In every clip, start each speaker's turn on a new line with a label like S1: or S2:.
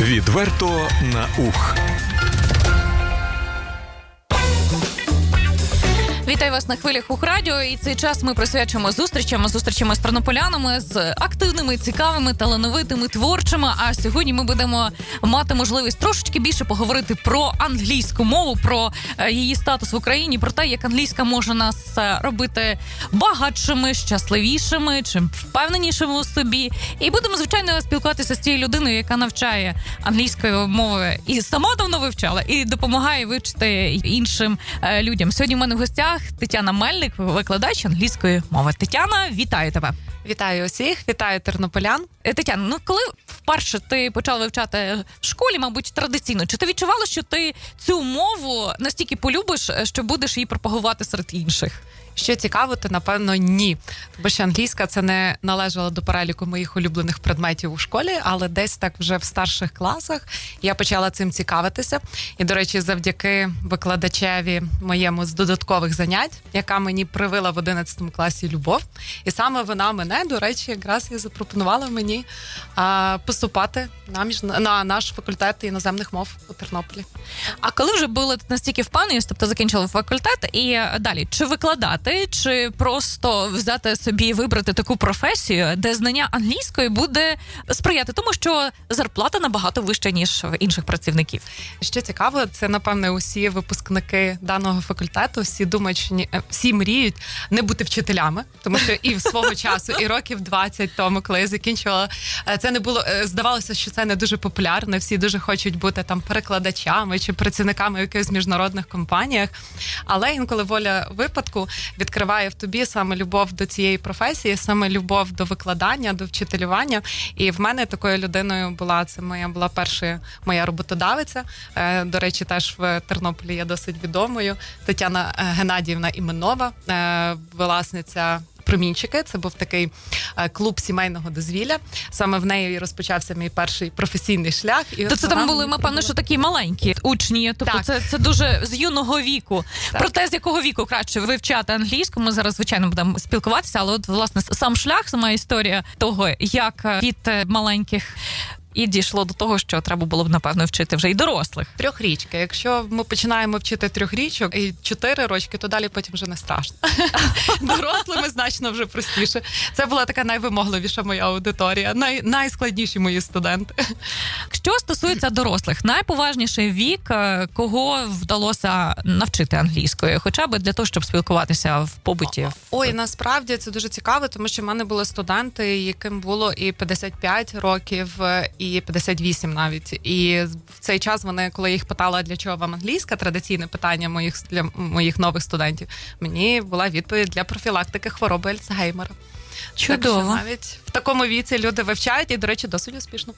S1: Відверто на ух.
S2: Вітаю вас на хвилях Ухрадіо. І цей час ми присвячуємо зустрічам, зустрічами з тернополянами, з активними, цікавими, талановитими, творчими. А сьогодні ми будемо мати можливість трошечки більше поговорити про англійську мову, про е, її статус в Україні, про те, як англійська може нас е, робити багатшими, щасливішими, чим впевненішими у собі. І будемо звичайно спілкуватися з тією людиною, яка навчає англійської мови і сама давно вивчала, і допомагає вивчити іншим е, людям. Сьогодні в мене в гостях Тетяна Мельник, викладач англійської мови. Тетяна, вітаю тебе.
S3: Вітаю усіх, вітаю тернополян.
S2: Е, Тетяна, ну коли вперше ти почала вивчати в школі, мабуть, традиційно, чи ти відчувала, що ти цю мову настільки полюбиш, е, що будеш її пропагувати серед інших?
S3: Що цікаво, то напевно ні. Тому що англійська це не належала до переліку моїх улюблених предметів у школі, але десь так вже в старших класах я почала цим цікавитися. І, до речі, завдяки викладачеві моєму з додаткових занять, яка мені привила в 11 класі любов. І саме вона мене, до речі, якраз і запропонувала мені а, поступати на між на наш факультет іноземних мов у Тернополі.
S2: А коли вже були настільки впевненість, тобто закінчили факультет, і е, далі чи викладати, чи просто взяти собі вибрати таку професію, де знання англійської буде сприяти тому, що зарплата набагато вища ніж в інших працівників.
S3: Що цікаво, це напевне усі випускники даного факультету. Всі думають, що ні, е, всі мріють не бути вчителями, тому що і в свого часу, і років 20 тому, коли я закінчувала, е, це не було е, здавалося, що це не дуже популярно. Всі дуже хочуть бути там перекладачами чи працівниками якихось міжнародних компаніях. Але інколи воля випадку відкриває в тобі саме любов до цієї професії, саме любов до викладання, до вчителювання. І в мене такою людиною була це моя була перша моя роботодавиця. Е, До речі, теж в Тернополі є досить відомою. Тетяна е, Геннадіївна Іменова, е, власниця. Промінчики, це був такий е, клуб сімейного дозвілля. Саме в неї розпочався мій перший професійний шлях. І
S2: То це там були,
S3: ми
S2: певно, що такі маленькі учні. Тобто,
S3: Так.
S2: це, це дуже з юного віку.
S3: Так.
S2: Про те, з якого віку краще вивчати англійську. Ми зараз звичайно будемо спілкуватися, але от власне сам шлях, сама історія того, як від маленьких. І дійшло до того, що треба було б напевно вчити вже й дорослих.
S3: Трьохрічки. Якщо ми починаємо вчити трьохрічок і чотири рочки, то далі потім вже не страшно. Дорослими значно вже простіше. Це була така найвимогливіша моя аудиторія, най, найскладніші мої студенти.
S2: Що стосується дорослих, найповажніший вік, е, кого вдалося навчити англійської, хоча б для того, щоб спілкуватися в побуті.
S3: Ой, насправді це дуже цікаво, тому що в мене були студенти, яким було і 55 років, е, і 58 навіть. І в цей час вони, коли я їх питала, для чого вам англійська, традиційне питання моїх для моїх нових студентів, мені була відповідь для профілактики хвороби Альцгеймера.
S2: Чудово.
S3: Так що навіть в такому віці люди вивчають і, до речі, досить успішно.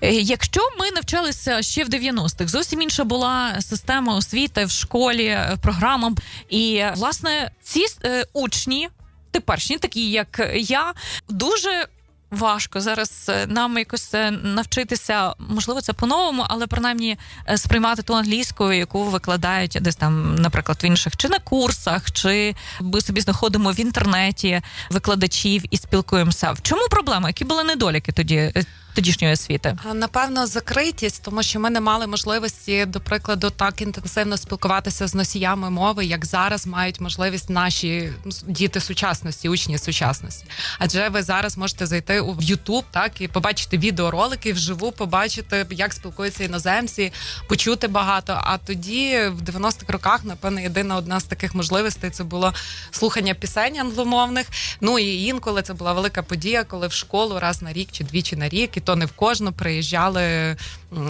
S2: Е, Якщо ми навчалися ще в 90-х, зовсім інша була система освіти в школі, е, програма. І власне ці е, учні, теперішні, такі як я, дуже. Важко зараз е, нам якось е, навчитися, можливо, це по-новому, але принаймні е, сприймати ту англійську, яку викладають десь там, наприклад, в інших, чи на курсах, чи ми собі знаходимо в інтернеті викладачів і спілкуємося. В чому проблема? Які були недоліки тоді тодішньої освіти?
S3: Напевно, закритість, тому що ми не мали можливості, до прикладу, так інтенсивно спілкуватися з носіями мови, як зараз мають можливість наші діти сучасності, учні сучасності. Адже ви зараз можете зайти у YouTube, так і побачити відеоролики вживу, побачити, як спілкуються іноземці, почути багато. А тоді, в 90-х роках, напевно, єдина одна з таких можливостей це було слухання пісень англомовних. Ну і інколи це була велика подія, коли в школу раз на рік чи двічі на рік, то не в кожну приїжджали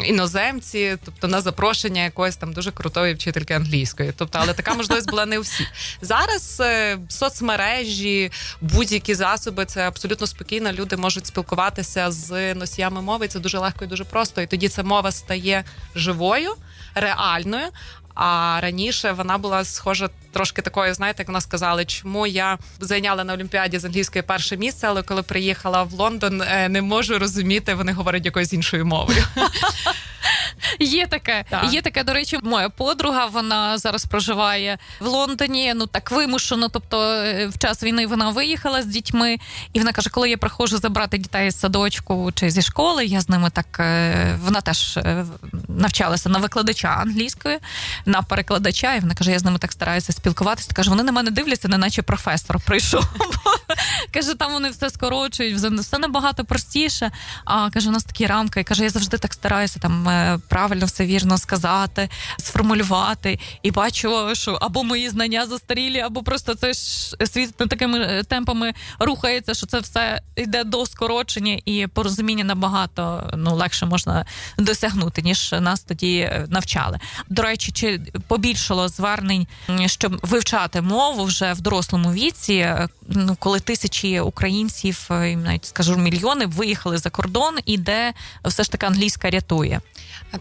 S3: іноземці, тобто на запрошення якоїсь там дуже крутої вчительки англійської. Тобто, але така можливість була не у всіх. Зараз е, соцмережі, будь-які засоби, це абсолютно спокійно. Люди можуть спілкуватися з носіями мови. Це дуже легко і дуже просто. І тоді ця мова стає живою, реальною. А раніше вона була схожа трошки такою, знаєте, як вона сказала, чому я зайняла на Олімпіаді з англійської перше місце, але коли приїхала в Лондон, е, не можу розуміти, вони говорять якоюсь іншою мовою.
S2: Є таке.
S3: Так.
S2: Є таке, до речі, моя подруга. Вона зараз проживає в Лондоні. Ну так вимушено. Тобто, е, в час війни вона виїхала з дітьми, і вона каже: коли я приходжу забрати дітей з садочку чи зі школи, я з ними так е, вона теж е, навчалася на викладача англійської, на перекладача, і вона каже: я з ними так стараюся спілкуватися. Каже, вони на мене дивляться, неначе професор прийшов. Каже, там вони все скорочують, все- набагато простіше. А каже, у нас такі рамки. І каже, я завжди так стараюся там правильно все вірно сказати, сформулювати. І бачу, що або мої знання застарілі, або просто це ж світ такими е, темпами рухається, що це все йде до скорочення, і порозуміння набагато ну легше можна досягнути, ніж нас тоді е, навчали. До речі, чи побільшало звернень, щоб вивчати мову вже в дорослому віці, е, ну коли тисячі українців, навіть скажу мільйони, виїхали за кордон, і де все ж таки англійська рятує.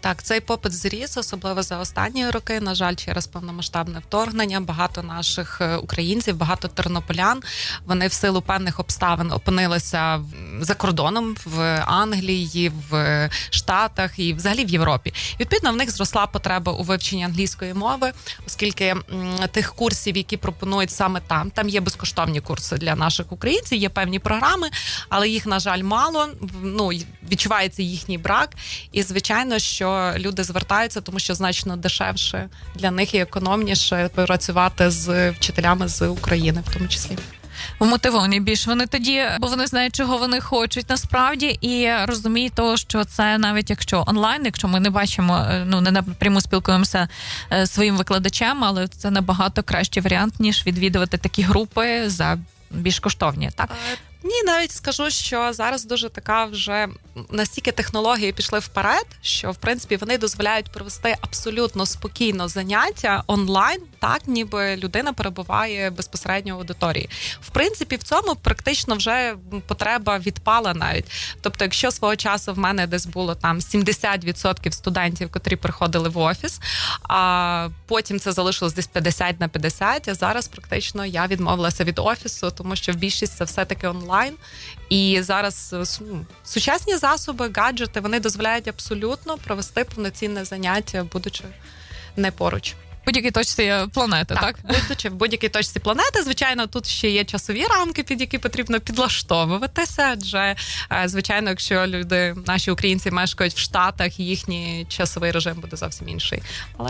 S3: Так, цей попит зріс, особливо за останні роки. На жаль, через повномасштабне вторгнення. Багато наших е, українців, багато тернополян. Вони в силу певних обставин опинилися за кордоном в Англії, в Штатах і взагалі в Європі. Відповідно, в них зросла потреба у вивченні англійської мови, оскільки тих курсів, які пропонують саме там, там є безкоштовні курси для наших українців, є певні програми, але їх на жаль мало. Ну відчувається їхній брак. І звичайно, що люди звертаються, тому що значно дешевше для них і економніше працювати з вчителями з України, в тому числі.
S2: Мотивовані більш вони тоді, бо вони знають, чого вони хочуть насправді, і розуміють того, що це навіть якщо онлайн, якщо ми не бачимо, е, ну не напряму спілкуємося е, своїм викладачем, але це набагато кращий варіант ніж відвідувати такі групи за більш коштовні. Так
S3: Ні, навіть скажу, що зараз дуже така вже настільки технології пішли вперед, що в принципі вони дозволяють провести абсолютно спокійно заняття онлайн, так ніби людина перебуває безпосередньо в аудиторії. В принципі, в цьому практично вже потреба відпала навіть. Тобто, якщо свого часу в мене десь було там 70% студентів, котрі приходили в офіс, а потім це залишилось десь 50 на 50, а зараз практично я відмовилася від офісу, тому що в більшість це все-таки онлайн. І зараз е, ну, сучасні засоби, гаджети вони дозволяють абсолютно провести повноцінне заняття, будучи не поруч.
S2: будь-якій точці планети, так,
S3: будучи в будь-якій точці планети, звичайно, тут ще є часові рамки, під які потрібно підлаштовуватися. Адже е, звичайно, якщо люди, наші українці, мешкають в Штатах, їхній часовий режим буде зовсім інший. Але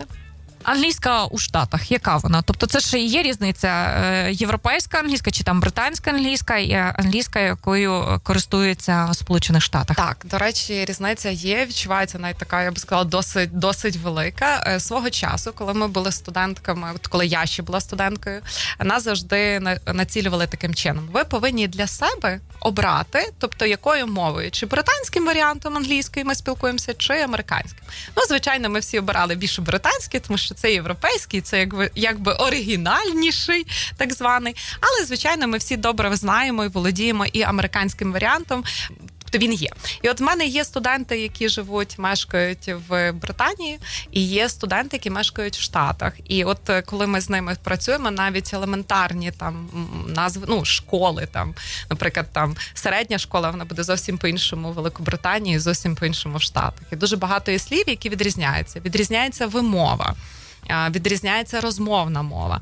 S2: Англійська у Штатах, яка вона? Тобто, це ж є різниця е, європейська англійська чи там британська англійська і англійська, якою е, користуються в Сполучених Штатах.
S3: Так, до речі, різниця є. Відчувається навіть така, я би сказала, досить досить велика. Е, Свого часу, коли ми були студентками, от коли я ще була студенткою, нас завжди на- націлювали таким чином. Ви повинні для себе обрати, тобто якою мовою, чи британським варіантом англійської ми спілкуємося, чи американським. Ну, звичайно, ми всі обирали більше британський, тому що це європейський, це якби якби оригінальніший, так званий. Але звичайно, ми всі добре знаємо і володіємо і американським варіантом. Тобто він є. І от в мене є студенти, які живуть, мешкають в Британії, і є студенти, які мешкають в Штатах. І от е, коли ми з ними працюємо, навіть елементарні там назви, ну школи, там, наприклад, там середня школа, вона буде зовсім по-іншому в Великобританії, зовсім по-іншому в Штатах. І дуже багато є слів, які відрізняються. Відрізняється вимова, відрізняється розмовна мова.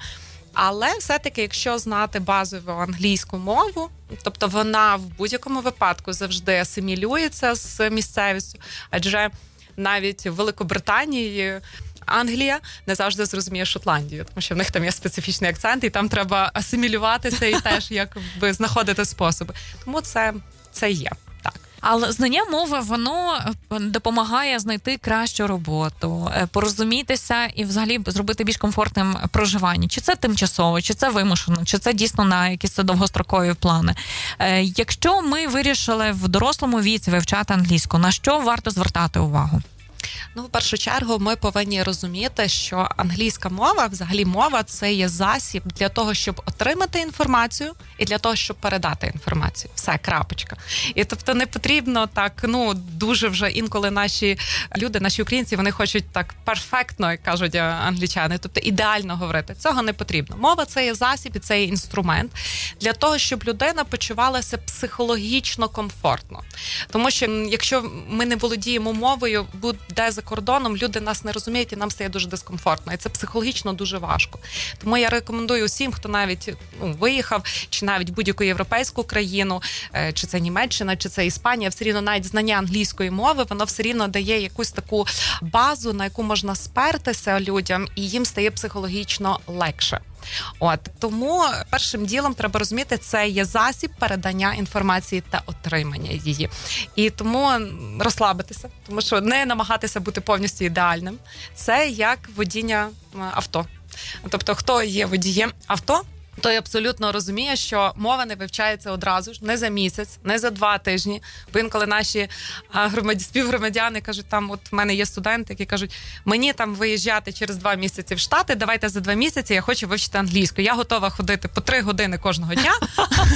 S3: Але все-таки, якщо знати базову англійську мову, тобто вона в будь-якому випадку завжди асимілюється з місцевістю, адже навіть в Великобританії. Англія не завжди зрозуміє Шотландію, тому що в них там є специфічний акцент, і там треба асимілюватися і теж якби знаходити способи. Тому це, це є.
S2: Але знання мови воно е, допомагає знайти кращу роботу, е, порозумітися і взагалі зробити більш комфортним проживання. Чи це тимчасово, чи це вимушено, чи це дійсно на якісь довгострокові плани. Е, Якщо ми вирішили в дорослому віці вивчати англійську, на що варто звертати увагу?
S3: Ну, в першу чергу, ми повинні розуміти, що англійська мова, взагалі мова, це є засіб для того, щоб отримати інформацію, і для того, щоб передати інформацію. Все, крапочка. І тобто не потрібно так. Ну дуже вже інколи наші люди, наші українці, вони хочуть так перфектно, як кажуть е, англічани, тобто ідеально говорити. Цього не потрібно. Мова це є засіб, і це є інструмент для того, щоб людина почувалася психологічно комфортно. Тому що якщо ми не володіємо мовою, буде йде за кордоном, люди нас не розуміють і нам стає дуже дискомфортно. І це психологічно дуже важко. Тому я рекомендую усім, хто навіть ну, виїхав, чи навіть будь-яку європейську країну, е, чи це Німеччина, чи це Іспанія, все рівно навіть знання англійської мови, воно все рівно дає якусь таку базу, на яку можна спертися людям, і їм стає психологічно легше. От тому першим ділом треба розуміти, це є засіб передання інформації та отримання її. І тому розслабитися, тому що не намагатися бути повністю ідеальним. Це як водіння авто. Тобто, хто є водієм авто, той абсолютно розуміє, що мова не вивчається одразу ж, не за місяць, не за два тижні. Бо інколи наші громаді, співгромадяни кажуть, там от в мене є студенти, які кажуть, мені там виїжджати через два місяці в Штати, давайте за два місяці я хочу вивчити англійську. Я готова ходити по три години кожного дня,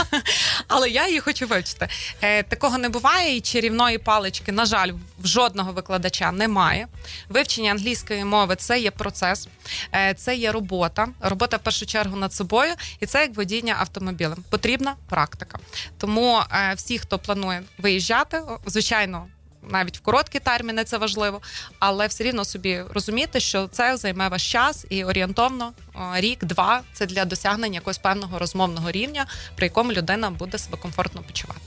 S3: але я її хочу вивчити. Е, такого не буває, і чарівної палички, на жаль, в жодного викладача немає. Вивчення англійської мови це є процес, е, це є робота. Робота в першу чергу над собою, і це як водіння автомобілем. Потрібна практика. Тому е, всі, хто планує виїжджати, звичайно. Навіть в короткі терміни це важливо, але все рівно собі розуміти, що це займе ваш час і орієнтовно рік-два це для досягнення якогось певного розмовного рівня, при якому людина буде себе комфортно почувати.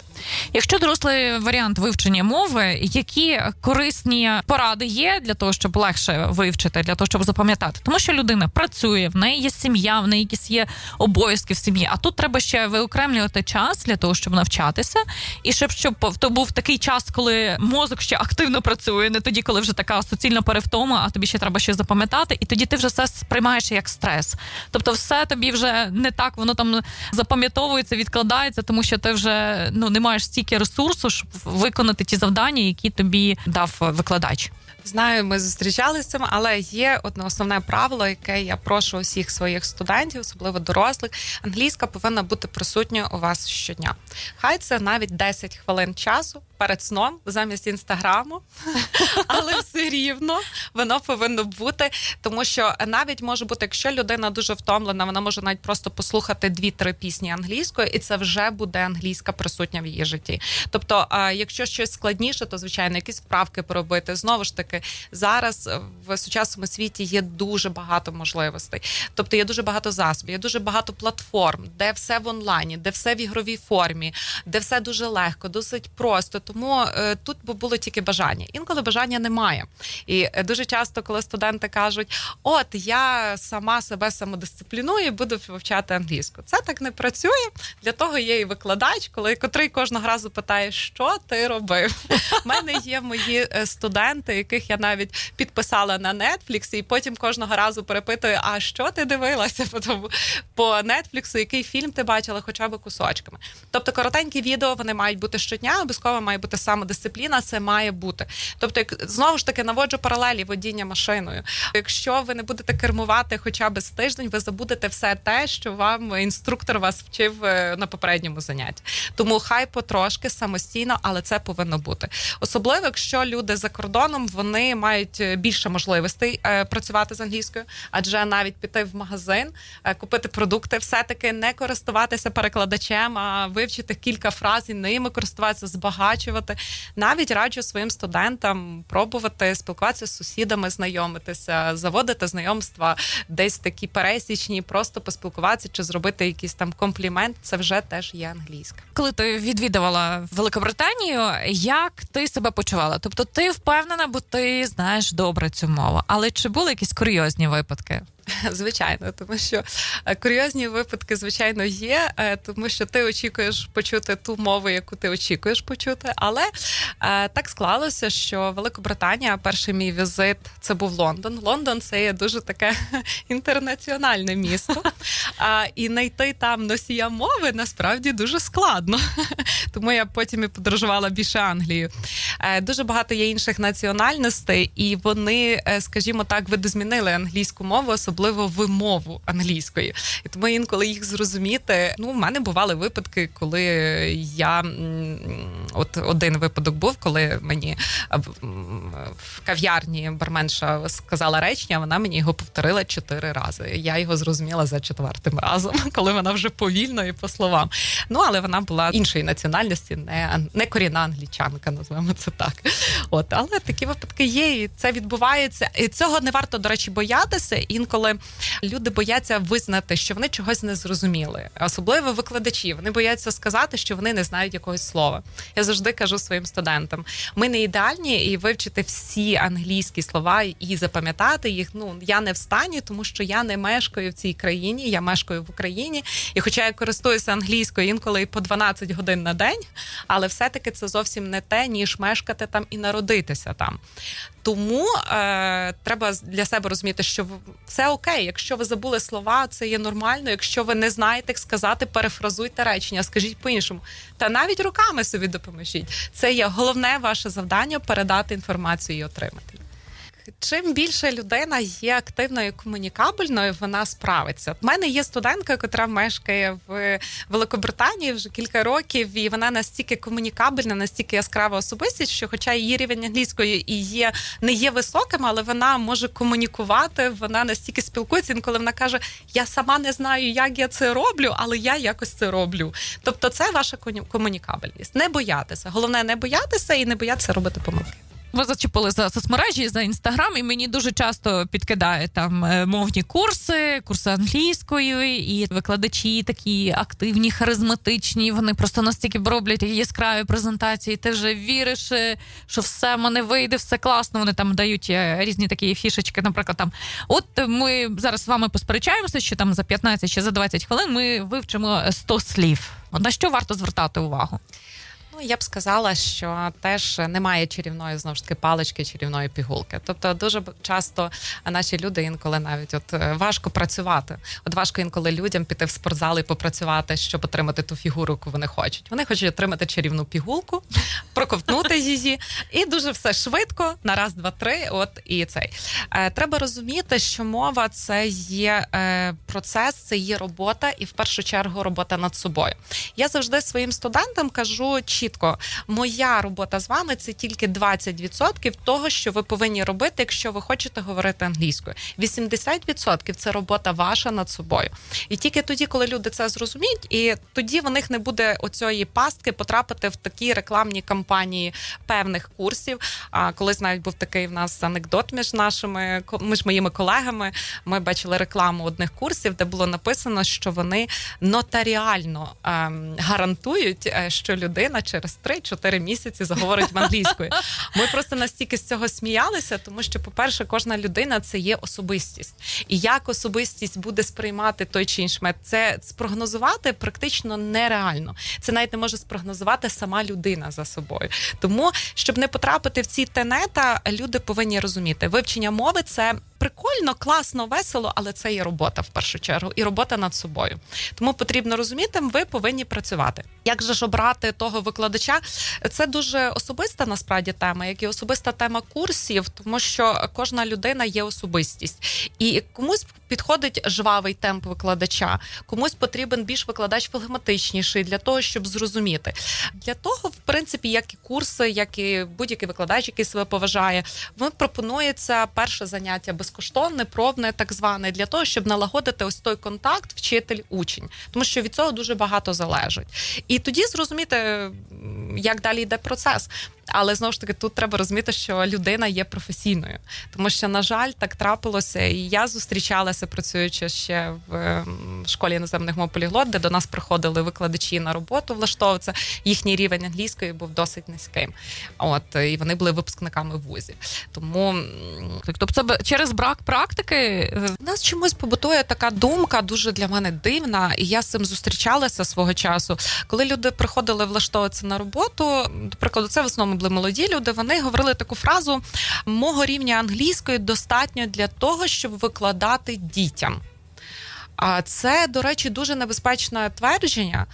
S2: Якщо дорослий варіант вивчення мови, які корисні поради є для того, щоб легше вивчити, для того, щоб запам'ятати, тому що людина працює, в неї є сім'я, в неї якісь є обов'язки в сім'ї. А тут треба ще виокремлювати час для того, щоб навчатися, і щоб щоб то був такий час, коли мозок ще активно працює, не тоді, коли вже така суцільна перевтома, а тобі ще треба щось запам'ятати, і тоді ти вже все сприймаєш як стрес. Тобто, все тобі вже не так, воно там запам'ятовується, відкладається, тому що ти вже ну не маєш стільки ресурсу, щоб виконати ті завдання, які тобі дав викладач.
S3: Знаю, ми зустрічалися але є одне основне правило, яке я прошу усіх своїх студентів, особливо дорослих. Англійська повинна бути присутньою у вас щодня. Хай це навіть 10 хвилин часу перед сном замість інстаграму, але все рівно воно повинно бути, тому що навіть може бути, якщо людина дуже втомлена, вона може навіть просто послухати дві-три пісні англійською, і це вже буде англійська присутня в її житті. Тобто, якщо щось складніше, то звичайно якісь вправки поробити. Знову ж таки, зараз е, в сучасному світі є дуже багато можливостей. Тобто є дуже багато засобів, є дуже багато платформ, де все в онлайні, де все в ігровій формі, де все дуже легко, досить просто. Тому е, тут було тільки бажання. Інколи бажання немає. І е, дуже часто, коли студенти кажуть, от я сама себе самодисципліную, буду вивчати англійську. Це так не працює. Для того є і викладач, коли котрий кожного разу питає, що ти робив. У мене є мої е, студенти, яких я навіть підписала на Netflix, і потім кожного разу перепитую, а що ти дивилася по Netflix, який фільм ти бачила, хоча б кусочками. Тобто коротенькі відео вони мають бути щодня, обов'язково має бути самодисципліна, це має бути. Тобто, як знову ж таки наводжу паралелі водіння машиною. Якщо ви не будете кермувати хоча б з тиждень, ви забудете все те, що вам інструктор вас вчив е, на попередньому занятті. Тому хай потрошки самостійно, але це повинно бути. Особливо, якщо люди за кордоном вони мають е, більше можливостей е, працювати з англійською, адже навіть піти в магазин, купити продукти, все-таки не користуватися перекладачем, а вивчити кілька фраз і ними користуватися, збагачувати. Навіть раджу своїм студентам пробувати спілкуватися з сусідами, знайомитися, заводити знайомства, десь такі пересічні, просто поспілкуватися чи зробити якийсь там комплімент. Це вже теж є англійська.
S2: Коли ти відвідувала Великобританію, як ти себе почувала? Тобто ти впевнена, бо ти знаєш добре цю мову. Але чи були якісь курйозні випадки?
S3: Звичайно, тому що е, курйозні випадки, звичайно, є, е, тому що ти очікуєш почути ту мову, яку ти очікуєш почути. Але е, так склалося, що Великобританія, перший мій візит це був Лондон. Лондон це є дуже таке інтернаціональне місто. І знайти там носія мови насправді дуже складно. Тому я потім і подорожувала більше Англією. Дуже багато є інших національностей, і вони, скажімо так, видозмінили англійську мову, особливо вимову англійської. І тому інколи їх зрозуміти. Ну, в мене бували випадки, коли я от один випадок був, коли мені в кав'ярні барменша сказала речення, вона мені його повторила чотири рази. Я його зрозуміла за четвертим разом, коли вона вже повільно і по словам. Ну але вона була іншої національності, не, не корінна англічанка, називаємо це так. От, але такі випадки є, і це відбувається. І цього не варто, до речі, боятися. Інколи люди бояться визнати, що вони чогось не зрозуміли, особливо викладачі. Вони бояться сказати, що вони не знають якогось слова. Я завжди кажу своїм студентам: ми не ідеальні, і вивчити всі англійські слова і запам'ятати їх. Ну я не в стані, тому що я не мешкаю в цій країні, я мешкаю в Україні. І хоча я користуюся англійською інколи по 12 годин на день, але все-таки це зовсім не те, ніж мешкати там і народитися там. Тому е, треба для себе розуміти, що все окей. Якщо ви забули слова, це є нормально. Якщо ви не знаєте, як сказати, перефразуйте речення, скажіть по-іншому. Та навіть руками собі допоможіть. Це є головне ваше завдання передати інформацію і отримати. Чим більше людина є активною комунікабельною, вона справиться. У мене є студентка, яка мешкає в Великобританії вже кілька років, і вона настільки комунікабельна, настільки яскрава особистість, що, хоча її рівень англійської і є не є високим, але вона може комунікувати. Вона настільки спілкується. Інколи вона каже: Я сама не знаю, як я це роблю, але я якось це роблю. Тобто, це ваша комунікабельність. Не боятися. Головне не боятися і не боятися робити помилки.
S2: Ви зачепили за соцмережі, за інстаграм, і мені дуже часто підкидають там е, мовні курси, курси англійської, і викладачі такі активні, харизматичні. Вони просто настільки роблять яскраві презентації. Ти вже віриш, е, що все в мене вийде, все класно. Вони там дають е, різні такі фішечки. Наприклад, там от ми зараз з вами посперечаємося, що там за 15 чи за 20 хвилин ми вивчимо 100 слів. На що варто звертати увагу?
S3: Ну, я б сказала, що теж немає чарівної знову ж таки палички, чарівної пігулки. Тобто, дуже часто наші люди інколи навіть от е, важко працювати. От важко інколи людям піти в спортзал і попрацювати, щоб отримати ту фігуру, яку вони хочуть. Вони хочуть отримати чарівну пігулку, проковтнути її, і дуже все швидко на раз, два, три. От і цей Е, треба розуміти, що мова це є е, процес, це є робота, і в першу чергу робота над собою. Я завжди своїм студентам кажу чітко: моя робота з вами це тільки 20% того, що ви повинні робити, якщо ви хочете говорити англійською. 80% це робота ваша над собою. І тільки тоді, коли люди це зрозуміють, і тоді в них не буде оцієї пастки потрапити в такі рекламні кампанії певних курсів. А колись навіть був такий в нас анекдот між нашими між моїми колегами. Ми бачили рекламу одних курсів, де було написано, що вони нотаріально ем, гарантують, е, що людина через 3-4 місяці заговорить в англійською. Ми просто настільки з цього сміялися, тому що, по-перше, кожна людина це є особистість, і як особистість буде сприймати той чи інший мет, це спрогнозувати практично нереально. Це навіть не може спрогнозувати сама людина за собою. Тому, щоб не потрапити в ці тенета, люди повинні розуміти, вивчення мови це. Прикольно, класно, весело, але це є робота в першу чергу і робота над собою. Тому потрібно розуміти, ви повинні працювати. Як же ж обрати того викладача? Це дуже особиста насправді тема, як і особиста тема курсів, тому що кожна людина є особистість, і комусь підходить жвавий темп викладача, комусь потрібен більш викладач флегматичніший для того, щоб зрозуміти. Для того, в принципі, як і курси, як і будь-який викладач, який себе поважає, він пропонується перше заняття безкоштовне, пробне, так зване, для того, щоб налагодити ось той контакт вчитель-учень, тому що від цього дуже багато залежить. І тоді зрозуміти, як далі йде процес. Але знову ж таки, тут треба розуміти, що людина є професійною, тому що, на жаль, так трапилося. І я зустрічалася, працюючи ще в ем, школі іноземних мов поліглот, де до нас приходили викладачі на роботу влаштовуватися. Їхній рівень англійської був досить низьким. От і вони були випускниками вузів. Тому
S2: Тобто, це через брак практики е,
S3: у нас чомусь побутує така думка, дуже для мене дивна, і я з цим зустрічалася свого часу. Коли люди приходили влаштовуватися на роботу, до прикладу, це в основному були молоді люди. Вони говорили таку фразу: мого рівня англійської достатньо для того, щоб викладати дітям. А це, до речі, дуже небезпечне твердження,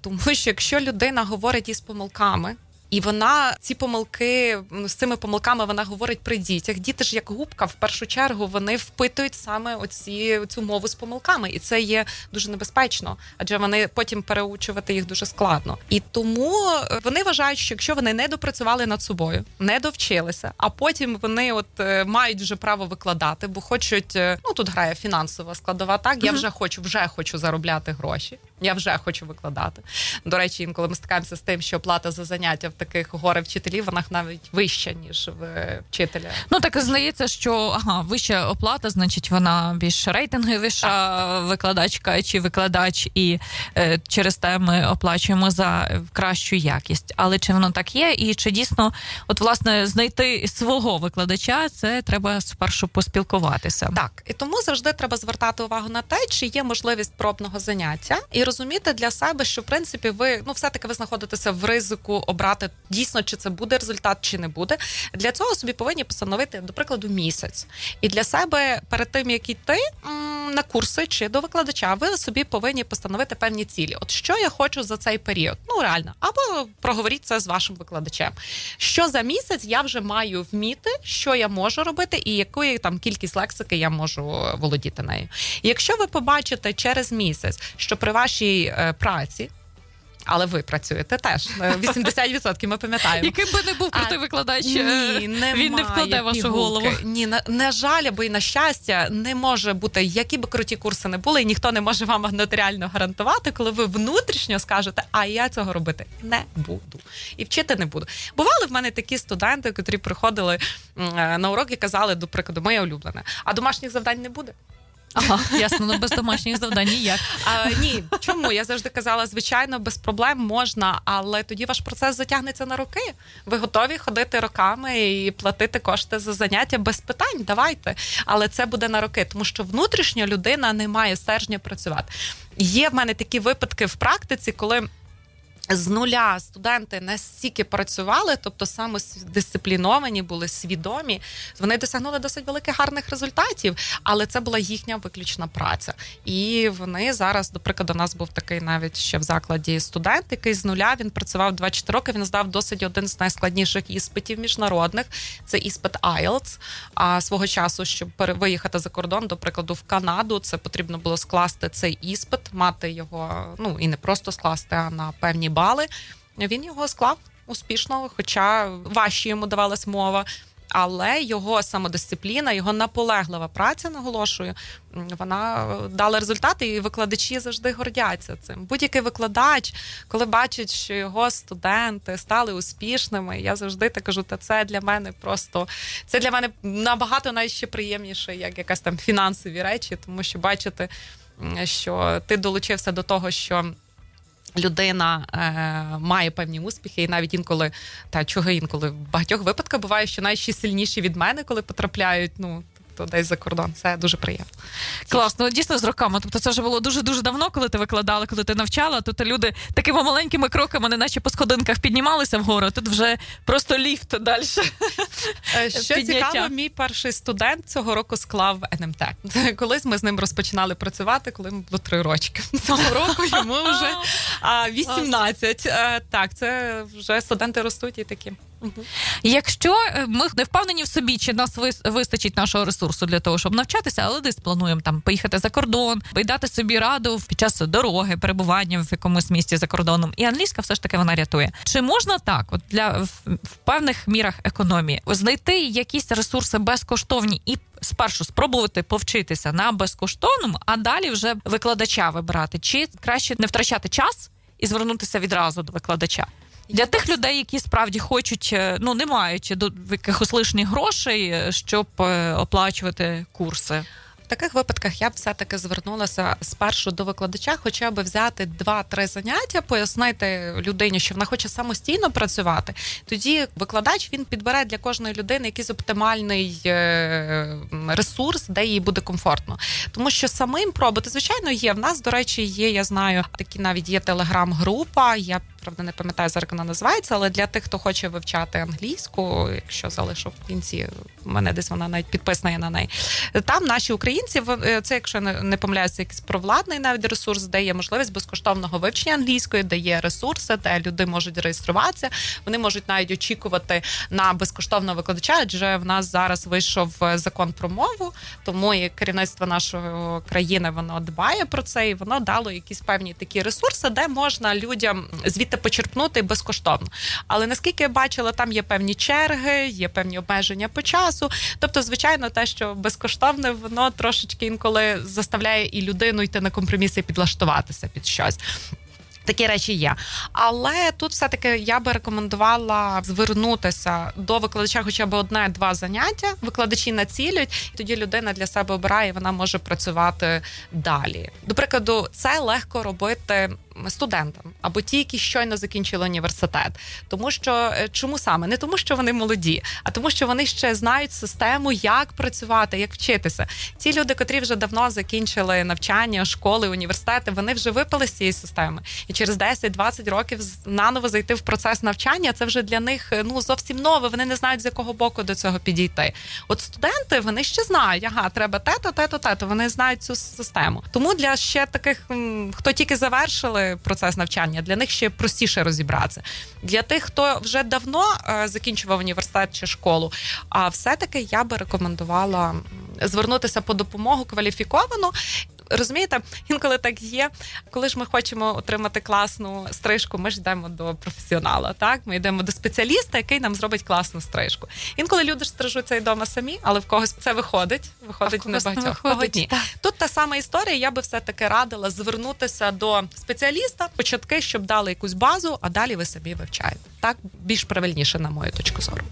S3: тому що якщо людина говорить із помилками. І вона ці помилки з цими помилками вона говорить при дітях. Діти ж як губка, в першу чергу вони впитують саме оці цю мову з помилками, і це є дуже небезпечно, адже вони потім переучувати їх дуже складно. І тому е, вони вважають, що якщо вони не допрацювали над собою, не довчилися, а потім вони от е, мають вже право викладати, бо хочуть. е, Ну тут грає фінансова складова. Так я вже хочу, вже хочу заробляти гроші. Я вже хочу викладати. До речі, інколи ми стикаємося з тим, що оплата за заняття в таких горе вчителів вона навіть вища ніж в е, вчителя.
S2: Ну так здається, що ага, вища оплата, значить, вона більш рейтинговіша викладачка чи викладач, і е, через те ми оплачуємо за кращу якість. Але чи воно так є? І чи дійсно, от власне, знайти свого викладача, це треба спершу поспілкуватися.
S3: Так, і тому завжди треба звертати увагу на те, чи є можливість пробного заняття, і розуміти для себе, що в принципі ви ну все таки ви знаходитеся в ризику обрати дійсно, чи це буде результат, чи не буде. Для цього собі повинні постановити, до прикладу, місяць. І для себе перед тим як йти на курси чи до викладача, ви собі повинні постановити певні цілі. От що я хочу за цей період? Ну реально, або проговоріть це з вашим викладачем. Що за місяць я вже маю вміти, що я можу робити, і якою там кількість лексики я можу володіти нею. Якщо ви побачите через місяць, що при вашій е, праці. Але ви працюєте теж е, 80% ми пам'ятаємо.
S2: Яким би не був крутий викладач,
S3: Ні,
S2: е, він не вкладе вашу
S3: пігулки.
S2: голову.
S3: Ні, на, на жаль, або й на щастя, не може бути, які би круті курси не були, і ніхто не може вам нотаріально гарантувати, коли ви внутрішньо скажете, а я цього робити не буду і вчити не буду. Бували в мене такі студенти, котрі приходили е, на урок і казали, до прикладу, моє улюблене, а домашніх завдань не буде.
S2: Ага, ясно, ну без домашніх завдань ніяк.
S3: А, ні, чому я завжди казала, звичайно, без проблем можна, але тоді ваш процес затягнеться на роки. Ви готові ходити роками і платити кошти за заняття без питань. Давайте. Але це буде на роки, тому що внутрішньо людина не має стержня працювати. Є в мене такі випадки в практиці, коли. З нуля студенти настільки працювали, тобто самодисципліновані, були свідомі. Вони досягнули досить великих гарних результатів, але це була їхня виключна праця. І вони зараз, до у нас був такий навіть ще в закладі студент, який з нуля він працював 24 роки. Він здав досить один з найскладніших іспитів міжнародних. Це іспит IELTS. А свого часу, щоб виїхати за кордон, до прикладу, в Канаду, це потрібно було скласти цей іспит, мати його, ну і не просто скласти, а на певні бали. Він його склав успішно, хоча важче йому давалась мова. Але його самодисципліна, його наполеглива праця, наголошую, вона е, дала результати, і викладачі завжди гордяться цим. Будь-який викладач, коли бачить, що його студенти стали успішними, я завжди так кажу, та це для мене просто це для мене набагато навіть приємніше, як якась там фінансові речі, тому що бачити, що ти долучився до того, що. Людина е, має певні успіхи, і навіть інколи, та чого інколи? В багатьох випадках буває, що ще сильніші від мене, коли потрапляють, ну тобто десь за кордон. Це дуже приємно.
S2: Класно, дійсно з роками. Тобто це вже було дуже дуже давно, коли ти викладала, коли ти навчала. Тут люди такими маленькими кроками, не наче по сходинках піднімалися вгору. Тут вже просто ліфт далі.
S3: Е, Що
S2: Підняття.
S3: цікаво, мій перший студент цього року склав НМТ. Колись ми з ним розпочинали працювати, коли йому було три рочки. Цього року йому вже а, 18. Е, Так, це вже студенти ростуть і такі.
S2: Якщо е, ми не впевнені в собі, чи нас вис- вистачить нашого ресурсу для того, щоб навчатися, але десь плануємо там поїхати за кордон, і дати собі раду під час дороги, перебування в якомусь місті за кордоном. І англійська все ж таки вона рятує. Чи можна так, от для в певних мірах економії, знайти якісь ресурси безкоштовні і спершу спробувати повчитися на безкоштовному, а далі вже викладача вибирати? Чи краще не втрачати час і звернутися відразу до викладача? Для тих людей, які справді хочуть, е, ну не маючи до якихось лишніх грошей, е, щоб е, оплачувати курси.
S3: Таких випадках я б все-таки звернулася спершу до викладача, хоча б взяти два-три заняття, пояснити людині, що вона хоче самостійно працювати. Тоді викладач він підбере для кожної людини якийсь оптимальний е, ресурс, де їй буде комфортно. Тому що самим пробувати, звичайно, є. В нас, до речі, є, я знаю, такі навіть є телеграм-група. Я правда не пам'ятаю зараз, вона називається, але для тих, хто хоче вивчати англійську, якщо залишу в кінці, мене десь вона навіть підписана на неї. Там наші українці. Українців. Е, Це, якщо не, помиляюся, якийсь провладний навіть ресурс, де є можливість безкоштовного вивчення англійської, де є ресурси, де люди можуть реєструватися. Вони можуть навіть очікувати на безкоштовного викладача, адже в нас зараз вийшов е, закон про мову, тому і керівництво нашої країни воно дбає про це, і воно дало якісь певні такі ресурси, де можна людям звідти почерпнути безкоштовно. Але наскільки я бачила, там є певні черги, є певні обмеження по часу. Тобто, звичайно, те, що безкоштовне, воно трошечки інколи заставляє і людину йти на компроміси і підлаштуватися під щось. Такі речі є, але тут все-таки я би рекомендувала звернутися до викладача, хоча б одне-два заняття. Викладачі націлюють, і тоді людина для себе обирає, і вона може працювати далі. До прикладу, це легко робити студентам або ті, які щойно закінчили університет. Тому що е, чому саме? Не тому, що вони молоді, а тому, що вони ще знають систему, як працювати, як вчитися. Ті люди, котрі вже давно закінчили навчання, школи, університети, вони вже випали з цієї системи. І через 10-20 років наново зайти в процес навчання, це вже для них е, ну зовсім нове. Вони не знають з якого боку до цього підійти. От студенти вони ще знають, ага, треба те-то, те-то, те-то. Вони знають цю систему. Тому для ще таких, хто тільки завершили процес навчання, для них ще простіше розібратися. Для тих, хто вже давно е, закінчував університет чи школу, а все-таки я би рекомендувала звернутися по допомогу кваліфіковану. Розумієте, інколи так є. Коли ж ми хочемо отримати класну стрижку, ми ж йдемо до професіонала. Так, ми йдемо до спеціаліста, який нам зробить класну стрижку. Інколи люди ж стрижуться і вдома самі, але в когось це виходить. Виходить
S2: в
S3: не багатьох. ні. Тут та сама історія. Я би все таки радила звернутися до спеціаліста, початки, щоб дали якусь базу, а далі ви самі вивчаєте. Так більш правильніше, на мою точку зору.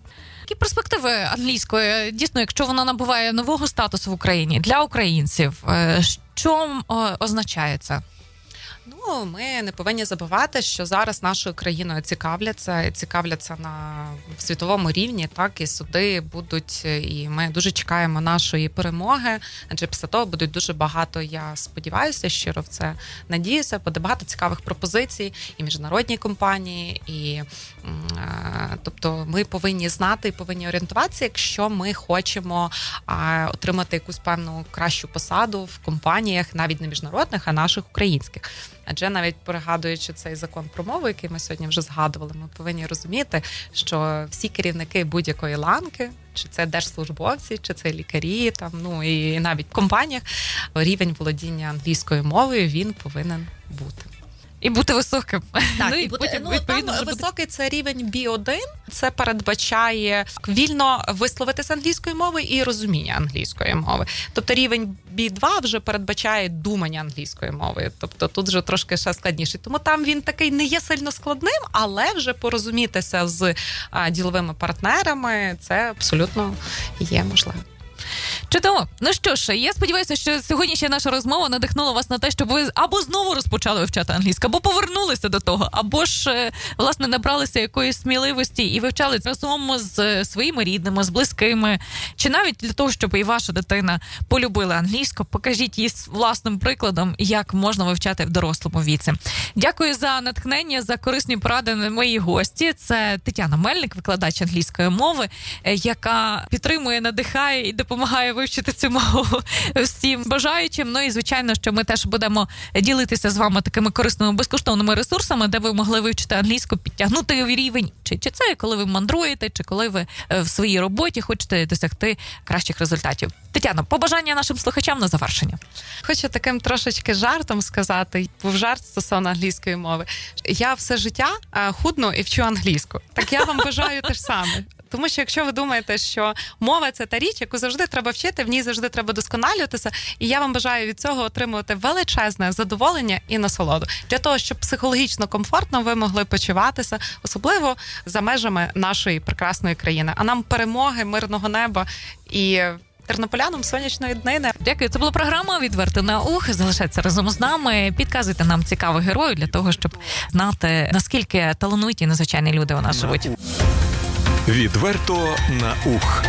S2: Які перспективи англійської дійсно, якщо вона набуває нового статусу в Україні для українців, е, що е, означає це?
S3: Ну, ми не повинні забувати, що зараз нашою країною цікавляться цікавляться на світовому рівні. Так і суди будуть, і ми дуже чекаємо нашої перемоги. Адже після того будуть дуже багато. Я сподіваюся, щиро в це надіюся. Буде багато цікавих пропозицій і міжнародні компанії, і е, тобто ми повинні знати і повинні орієнтуватися, якщо ми хочемо отримати якусь певну кращу посаду в компаніях, навіть не міжнародних, а наших українських. Адже навіть пригадуючи цей закон про мову, який ми сьогодні вже згадували, ми повинні розуміти, що всі керівники будь-якої ланки, чи це держслужбовці, чи це лікарі, там ну і навіть в компаніях, рівень володіння англійською мовою він повинен бути.
S2: І бути високим.
S3: Так,
S2: ну,
S3: і
S2: потім,
S3: ну,
S2: відповідно,
S3: там
S2: вже буде-
S3: високий це рівень B1. Це передбачає вільно висловитися англійською мовою і розуміння англійської мови. Тобто рівень B2 вже передбачає думання англійською мовою. Тобто тут вже трошки ще складніше. Тому там він такий не є сильно складним, але вже порозумітися з а, діловими партнерами це абсолютно є можливо.
S2: Чудово. Ну що ж, я сподіваюся, що сьогоднішня наша розмова надихнула вас на те, щоб ви або знову розпочали вивчати англійську, або повернулися до того, або ж е, власне набралися якоїсь сміливості і вивчали разом з е, своїми рідними, з близькими, чи навіть для того, щоб і ваша дитина полюбила англійську, покажіть їй власним прикладом, як можна вивчати в дорослому віці. Дякую за натхнення, за корисні поради на мої гості. Це Тетяна Мельник, викладач англійської мови, е, яка підтримує, надихає і допомагає вивчити цю мову всім бажаючим. Ну і звичайно, що ми теж будемо ділитися з вами такими корисними безкоштовними ресурсами, де ви могли вивчити англійську, підтягнути рівень, чи, чи це коли ви мандруєте, чи коли ви е, в своїй роботі хочете досягти кращих результатів. Тетяно, побажання нашим слухачам на завершення.
S3: Хочу таким трошечки жартом сказати, був жарт стосовно англійської мови. Я все життя е, худну і вчу англійську. Так я вам бажаю те ж саме. Тому що якщо ви думаєте, що мова це та річ, яку завжди треба вчити, в ній завжди треба досконалюватися, і я вам бажаю від цього отримувати величезне задоволення і насолоду для того, щоб психологічно комфортно ви могли почуватися, особливо за межами нашої прекрасної країни. А нам перемоги, мирного неба і тернополянам сонячної днини.
S2: Дякую. Це була програма Відверти на ух. Залишайтеся разом з нами. Підказуйте нам цікавих героїв для того, щоб знати наскільки талановиті і незвичайні люди у нас живуть.
S1: Відверто на ух.